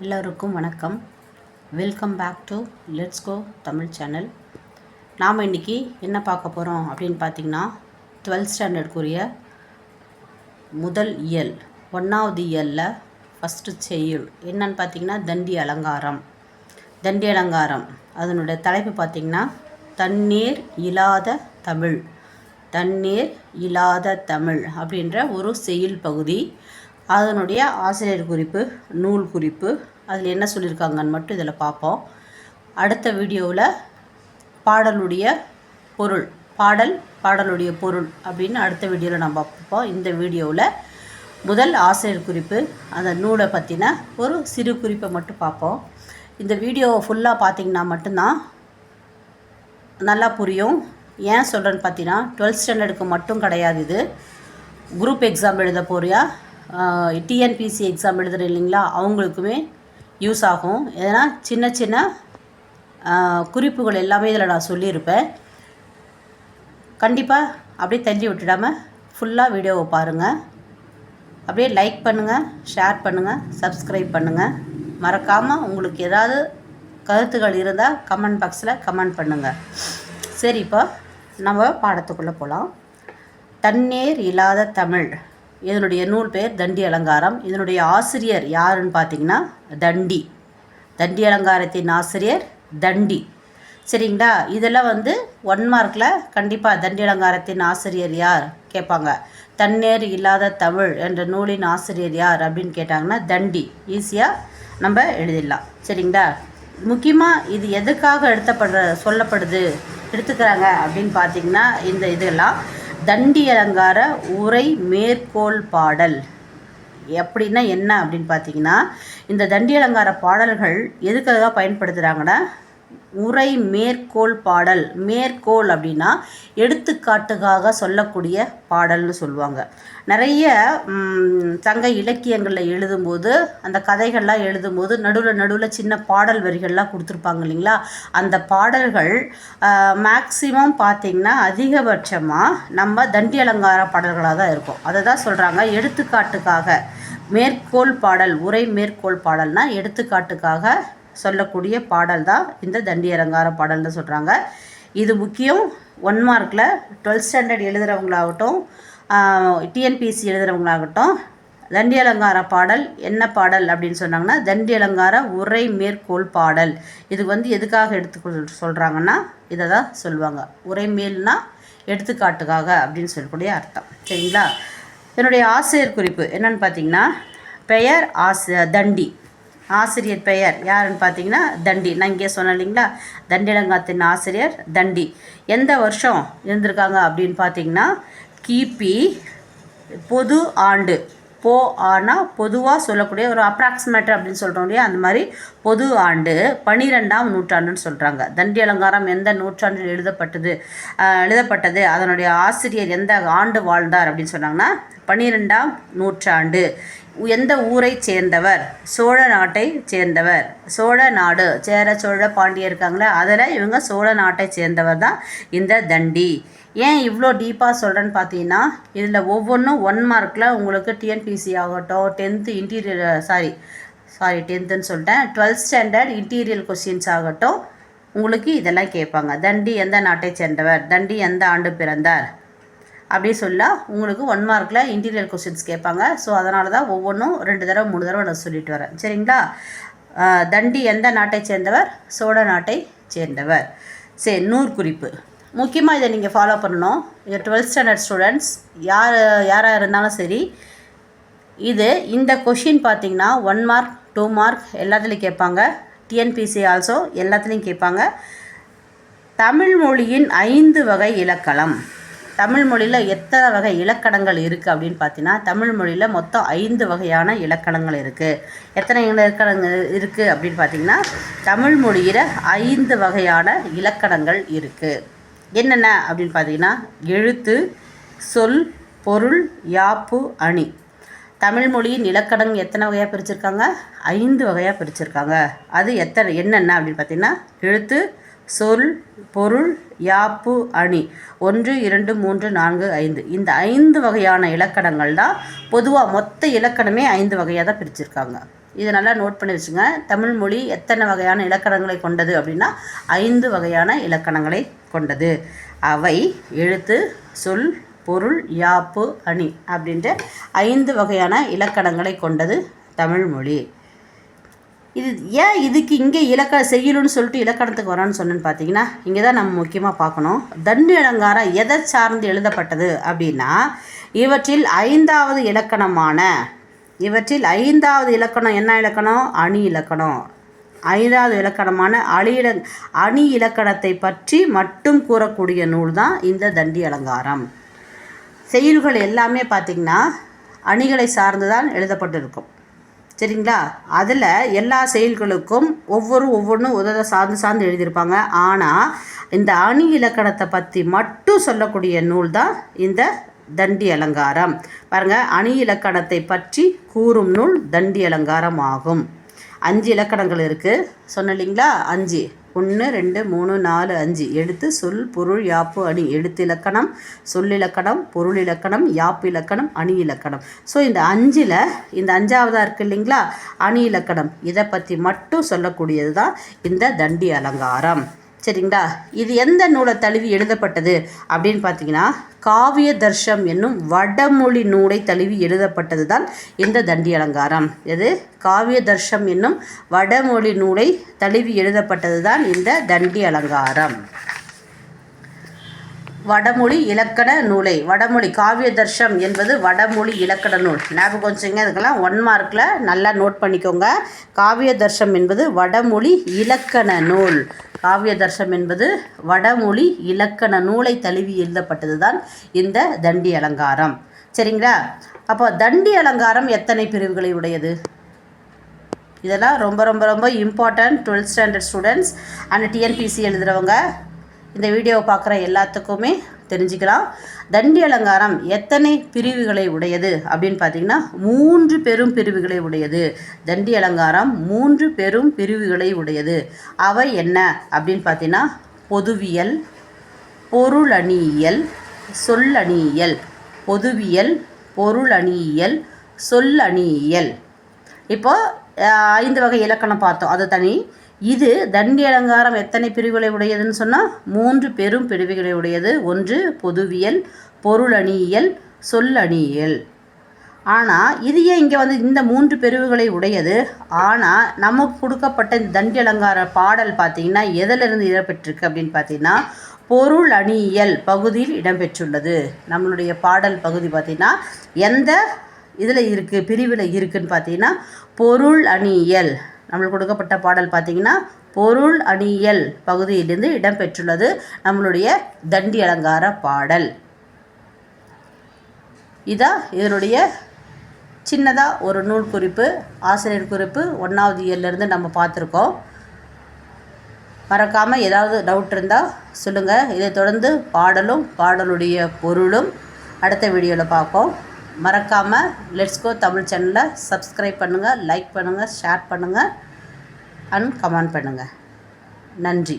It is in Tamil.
எல்லோருக்கும் வணக்கம். Welcome back to let's go Tamil channel நாம் இன்றைக்கி என்ன பார்க்க போகிறோம் அப்படின்னு பார்த்தீங்கன்னா டுவெல்த் ஸ்டாண்டர்டுக்குரிய முதல் இயல் ஒன்றாவது இயலில் ஃபஸ்ட்டு செய்யுள். என்னன்னு பார்த்தீங்கன்னா தண்டி அலங்காரம். தண்டி அலங்காரம். அதனுடைய தலைப்பு பார்த்திங்கன்னா தண்ணீர் இல்லாத தமிழ். தண்ணீர் இல்லாத தமிழ் அப்படின்ற ஒரு செயல் பகுதி. அதனுடைய ஆசிரியர் குறிப்பு நூல் குறிப்பு அதில் என்ன சொல்லியிருக்காங்கன்னு மட்டும் இதில் பார்ப்போம். அடுத்த வீடியோவில் பாடலுடைய பொருள் பாடல் பாடலுடைய பொருள் அப்படின்னு அடுத்த வீடியோவில் நம்ம பார்ப்போம். இந்த வீடியோவில் முதல் ஆசிரியர் குறிப்பு அந்த நூலை பற்றின ஒரு சிறு குறிப்பை மட்டும் பார்ப்போம். இந்த வீடியோவை ஃபுல்லாக பார்த்தீங்கன்னா மட்டும்தான் நல்லா புரியும். ஏன் சொல்கிறேன்னு பார்த்தீங்கன்னா டுவெல்த் ஸ்டாண்டர்டுக்கு மட்டும் கிடையாது இது. குரூப் எக்ஸாம் எழுத போறியா? டிஎன்பிசி எக்ஸாம் எழுதுறேன் இல்லைங்களா அவங்களுக்குமே யூஸ் ஆகும். ஏன்னா சின்ன சின்ன குறிப்புகள் எல்லாமே இதில் நான் சொல்லியிருப்பேன். கண்டிப்பாக அப்படியே தள்ளி விட்டுடாமல் ஃபுல்லாக வீடியோவை பாருங்கள் அப்படியே லைக் பண்ணுங்கள் ஷேர் பண்ணுங்கள் சப்ஸ்கிரைப் பண்ணுங்கள் மறக்காமல் உங்களுக்கு ஏதாவது கருத்துகள் இருந்தால் கமெண்ட் பாக்ஸில் கமெண்ட் பண்ணுங்கள் சரி இப்போ நம்ம பாடத்துக்குள்ளே போகலாம் தண்ணீர் இல்லாத தமிழ். இதனுடைய நூல் பேர் தண்டி அலங்காரம். இதனுடைய ஆசிரியர் யாருன்னு பார்த்தீங்கன்னா தண்டி. தண்டி அலங்காரத்தின் ஆசிரியர் தண்டி. சரிங்களா? இதெல்லாம் வந்து ஒன் மார்க்கில் கண்டிப்பாக தண்டி அலங்காரத்தின் ஆசிரியர் யார் கேட்பாங்க. தண்ணீர் இல்லாத தமிழ் என்ற நூலின் ஆசிரியர் யார் அப்படின்னு கேட்டாங்கன்னா தண்டி. ஈஸியாக நம்ம எழுதிடலாம். சரிங்களா? முக்கியமாக இது எதுக்காக எடுத்தப்படுற சொல்லப்படுது எடுத்துக்கிறாங்க அப்படின்னு பார்த்தீங்கன்னா இந்த இதெல்லாம் தண்டி அலங்கார உரை மேற்கோள் பாடல். எப்படின்னா என்ன அப்படின்னு பார்த்தீங்கன்னா இந்த தண்டி அலங்கார பாடல்கள் எதுக்காக பயன்படுத்துகிறாங்கன்னா உரை மேற்கோள் பாடல். மேற்கோள் அப்படின்னா எடுத்துக்காட்டுக்காக சொல்லக்கூடிய பாடல்னு சொல்லுவாங்க. நிறைய சங்க இலக்கியங்களில் எழுதும்போது அந்த கதைகள்லாம் எழுதும்போது நடுவில் நடுவில் சின்ன பாடல் வரிகள்லாம் கொடுத்துருப்பாங்க இல்லைங்களா? அந்த பாடல்கள் மேக்சிமம் பார்த்திங்கன்னா அதிகபட்சமாக நம்ம தண்டி அலங்கார பாடல்களாக தான் இருக்கும். அதை தான் சொல்கிறாங்க எடுத்துக்காட்டுக்காக மேற்கோள் பாடல் உரை மேற்கோள் பாடல்னால் எடுத்துக்காட்டுக்காக சொல்லக்கூடிய பாடல் தான் இந்த தண்டி அலங்கார பாடல்னு சொல்கிறாங்க இது முக்கியம். ஒன் மார்க்கில் டுவெல்த் ஸ்டாண்டர்ட் எழுதுகிறவங்களாகட்டும் டிஎன்பிஎஸ்சி எழுதுகிறவங்களாகட்டும் தண்டி அலங்கார பாடல் என்ன பாடல் அப்படின்னு சொன்னாங்கன்னா தண்டி அலங்கார உரை மேற்கோள் பாடல். இது வந்து எதுக்காக எடுத்து சொல்கிறாங்கன்னா இதை தான் சொல்லுவாங்க. உரை மேல்னா எடுத்துக்காட்டுக்காக அப்படின்னு சொல்லக்கூடிய அர்த்தம். சரிங்களா? என்னுடைய ஆசிரியர் குறிப்பு என்னென்னு பார்த்தீங்கன்னா பெயர் ஆசி தண்டி. ஆசிரியர் பெயர் யாருன்னு பார்த்தீங்கன்னா தண்டி. நான் இங்கே சொன்னேன் இல்லைங்களா? தண்டிலங்காத்தின் ஆசிரியர் தண்டி. எந்த வருஷம் இருந்திருக்காங்க அப்படின்னு பார்த்தீங்கன்னா கிபி பொது ஆண்டு போ ஆனால் பொதுவாக சொல்லக்கூடிய ஒரு அப்ராக்சிமேட்டர் அப்படின்னு சொல்கிறோம் இல்லையா? அந்த மாதிரி பொது ஆண்டு பனிரெண்டாம் நூற்றாண்டுன்னு சொல்கிறாங்க தண்டி அலங்காரம் எந்த நூற்றாண்டில் எழுதப்பட்டது? எழுதப்பட்டது. அதனுடைய ஆசிரியர் எந்த ஆண்டு வாழ்ந்தார் அப்படின்னு சொன்னாங்கன்னா பனிரெண்டாம் நூற்றாண்டு. எந்த ஊரை சேர்ந்தவர்? சோழ நாட்டை சேர்ந்தவர். சோழ நாடு சேர சோழ பாண்டியர் இருக்காங்களே அதில் இவங்க சோழ நாட்டை சேர்ந்தவர் தான் இந்த தண்டி. ஏன் இவ்வளோ டீப்பாக சொல்கிறேன்னு பார்த்தீங்கன்னா இதில் ஒவ்வொன்றும் ஒன் மார்க்கில் உங்களுக்கு டிஎன்பிசி ஆகட்டும் டென்த்து இன்டீரியர் சாரி சாரி டென்த்துன்னு சொல்லிட்டேன். டுவெல்த் ஸ்டாண்டர்ட் இன்டீரியல் கொஸ்டின்ஸ் ஆகட்டும் உங்களுக்கு இதெல்லாம் கேட்பாங்க. தண்டி எந்த நாட்டை சேர்ந்தவர்? தண்டி எந்த ஆண்டு பிறந்தார்? அப்படி சொல்ல உங்களுக்கு ஒன் மார்க்கில் இன்டீரியர் கொஸ்டின்ஸ் கேட்பாங்க. ஸோ அதனால தான் ஒவ்வொன்றும் ரெண்டு தடவை மூணு தடவை நான் சொல்லிட்டு வரேன். சரிங்களா? தண்டி எந்த நாட்டை சேர்ந்தவர்? சோழ நாட்டை சேர்ந்தவர். சரி நூறு குறிப்பு முக்கியமாக இதை நீங்கள் ஃபாலோ பண்ணணும். இது டுவெல்த் ஸ்டாண்டர்ட் ஸ்டூடெண்ட்ஸ் யார் யாராக இருந்தாலும் சரி இது இந்த கொஷின் பார்த்தீங்கன்னா ஒன் மார்க் டூ மார்க் எல்லாத்துலேயும் கேட்பாங்க. டிஎன்பிசி ஆல்சோ எல்லாத்துலேயும் கேட்பாங்க. தமிழ் மொழியின் ஐந்து வகை இலக்கணம். தமிழ் மொழியில் எத்தனை வகை இலக்கணங்கள் இருக்குது அப்படின்னு பார்த்தீங்கன்னா தமிழ் மொழியில் மொத்தம் ஐந்து வகையான இலக்கணங்கள் இருக்குது எத்தனை இலக்கணங்கள் இருக்குது அப்படின்னு பார்த்தீங்கன்னா தமிழ் மொழியில் ஐந்து வகையான இலக்கணங்கள் இருக்குது என்னென்ன அப்படின்னு பார்த்தீங்கன்னா எழுத்து சொல் பொருள் யாப்பு அணி. தமிழ் மொழியின் இலக்கணம் எத்தனை வகையாக பிரிச்சிருக்காங்க? ஐந்து வகையாக பிரிச்சிருக்காங்க. அது எத்தனை என்னென்ன அப்படின்னு பார்த்தீங்கன்னா எழுத்து சொல் பொருள் யாப்பு அணி. ஒன்று இரண்டு மூன்று நான்கு ஐந்து. இந்த ஐந்து வகையான இலக்கணங்கள் தான் பொதுவாக மொத்த இலக்கணமே ஐந்து வகையாக தான் பிரிச்சிருக்காங்க. இதை நல்லா நோட் பண்ணி வச்சுங்க. தமிழ் மொழி எத்தனை வகையான இலக்கணங்களை கொண்டது அப்படின்னா ஐந்து வகையான இலக்கணங்களை கொண்டது. அவை எழுத்து சொல் பொருள் யாப்பு அணி அப்படின்ற ஐந்து வகையான இலக்கணங்களை கொண்டது தமிழ் மொழி. இது ஏன் இதுக்கு இங்கே இலக்க செய்யணும்னு சொல்லிட்டு இலக்கணத்துக்கு வரான்னு சொன்னேன்னு பார்த்தீங்கன்னா இங்கே தான் நம்ம முக்கியமாக பார்க்கணும். தண்டு அலங்காரம் எதை சார்ந்து எழுதப்பட்டது அப்படின்னா இவற்றில் ஐந்தாவது இலக்கணமான இவற்றில் ஐந்தாவது இலக்கணம் என்ன இலக்கணம்? அணி இலக்கணம். ஐந்தாவது இலக்கணமான அழியில அணி இலக்கணத்தை பற்றி மட்டும் கூறக்கூடிய நூல் தான் இந்த தண்டி அலங்காரம். செய்யுள்கள் எல்லாமே பார்த்திங்கன்னா அணிகளை சார்ந்து தான் எழுதப்பட்டிருக்கும். சரிங்களா? அதில் எல்லா செயல்களுக்கும் ஒவ்வொரு ஒவ்வொன்றும் உதவ சார்ந்து சார்ந்து எழுதியிருப்பாங்க. ஆனால் இந்த அணி இலக்கணத்தை பற்றி மட்டும் சொல்லக்கூடிய நூல் தான் இந்த தண்டி அலங்காரம். பாருங்கள் அணி இலக்கணத்தை பற்றி கூறும் நூல் தண்டி அலங்காரம் ஆகும். அஞ்சு இலக்கணங்கள் இருக்குது சொன்ன இல்லைங்களா? அஞ்சு. ஒன்று ரெண்டு மூணு நாலு அஞ்சு. எழுத்து சொல் பொருள் யாப்பு அணி. எழுத்து இலக்கணம் சொல்லிலக்கணம் பொருள் இலக்கணம் யாப்பு இலக்கணம் அணி இலக்கணம். ஸோ இந்த அஞ்சில் இந்த அஞ்சாவதாக இருக்குது இல்லைங்களா? அணி இலக்கணம். இதை பற்றி மட்டும் சொல்லக்கூடியது தான் இந்த தண்டி அலங்காரம். சரிங்களா? இது எந்த நூலை தழுவி எழுதப்பட்டது அப்படின்னு பார்த்தீங்கன்னா காவிய தர்ஷம் என்னும் வடமொழி நூலை தழுவி எழுதப்பட்டது தான் இந்த தண்டி அலங்காரம். எது? காவிய தர்ஷம் என்னும் வடமொழி நூலை தழுவி எழுதப்பட்டது தான் இந்த தண்டி அலங்காரம். வடமொழி இலக்கண நூலை வடமொழி காவிய தர்ஷம் என்பது வடமொழி இலக்கண நூல். ஞாபகம் வச்சுங்க இதுக்கெல்லாம் ஒன் மார்க்கில் நல்லா நோட் பண்ணிக்கோங்க. காவிய தர்ஷம் என்பது வடமொழி இலக்கண நூல். காவிய தர்ஷம் என்பது வடமொழி இலக்கண நூலை தழுவி எழுதப்பட்டது தான் இந்த தண்டி அலங்காரம். சரிங்களா? அப்போ தண்டி அலங்காரம் எத்தனை பிரிவுகளை உடையது? இதெல்லாம் ரொம்ப ரொம்ப ரொம்ப important twelfth standard students and TNPSC எழுதுகிறவங்க இந்த வீடியோவை பார்க்குற எல்லாத்துக்குமே தெரிஞ்சுக்கலாம். தண்டி அலங்காரம் எத்தனை பிரிவுகளை உடையது அப்படின்னு பார்த்தீங்கன்னா மூன்று பெரும் பிரிவுகளை உடையது. தண்டி அலங்காரம் மூன்று பெரும் பிரிவுகளை உடையது. அவை என்ன அப்படின்னு பார்த்தீங்கன்னா பொதுவியல் பொருளணியியல் சொல்லணியியல். பொதுவியல் பொருளணியியல் சொல்லணியியல். இப்போ ஐந்து வகை இலக்கணம் பார்த்தோம். அது தனி. இது தண்டி அலங்காரம் எத்தனை பிரிவுகளை உடையதுன்னு சொன்னால் மூன்று பெரும் பிரிவுகளை உடையது. ஒன்று பொதுவியல் பொருளணியியல் சொல்லணியியல். ஆனால் இது ஏன் இங்கே வந்து இந்த மூன்று பிரிவுகளை உடையது? ஆனால் நமக்கு கொடுக்கப்பட்ட இந்த தண்டி அலங்கார பாடல் பார்த்திங்கன்னா எதிலிருந்து இடம்பெற்றிருக்கு அப்படின்னு பார்த்தீங்கன்னா பொருள் அணியியல் பகுதியில் இடம்பெற்றுள்ளது. நம்மளுடைய பாடல் பகுதி பார்த்திங்கன்னா எந்த இதில் இருக்குது பிரிவில் இருக்குதுன்னு பார்த்தீங்கன்னா பொருள் அணியியல். நம்மளுக்கு கொடுக்கப்பட்ட பாடல் பார்த்திங்கன்னா பொருள் அணியல் பகுதியிலிருந்து இடம்பெற்றுள்ளது. நம்மளுடைய தண்டி அலங்கார பாடல். இதான் இதனுடைய சின்னதாக ஒரு நூல் குறிப்பு ஆசிரியர் குறிப்பு ஒன்றாவது இயர்லேருந்து நம்ம பார்த்துருக்கோம். மறக்காமல் ஏதாவது டவுட் இருந்தால் சொல்லுங்கள் இதை தொடர்ந்து பாடலும் பாடலுடைய பொருளும் அடுத்த வீடியோவில் பார்ப்போம். மறக்காமல் லெட்ஸ்கோ தமிழ் சேனலை சப்ஸ்கிரைப் பண்ணுங்கள் லைக் பண்ணுங்கள் ஷேர் பண்ணுங்கள் அண்ட் கமெண்ட் பண்ணுங்கள் நன்றி.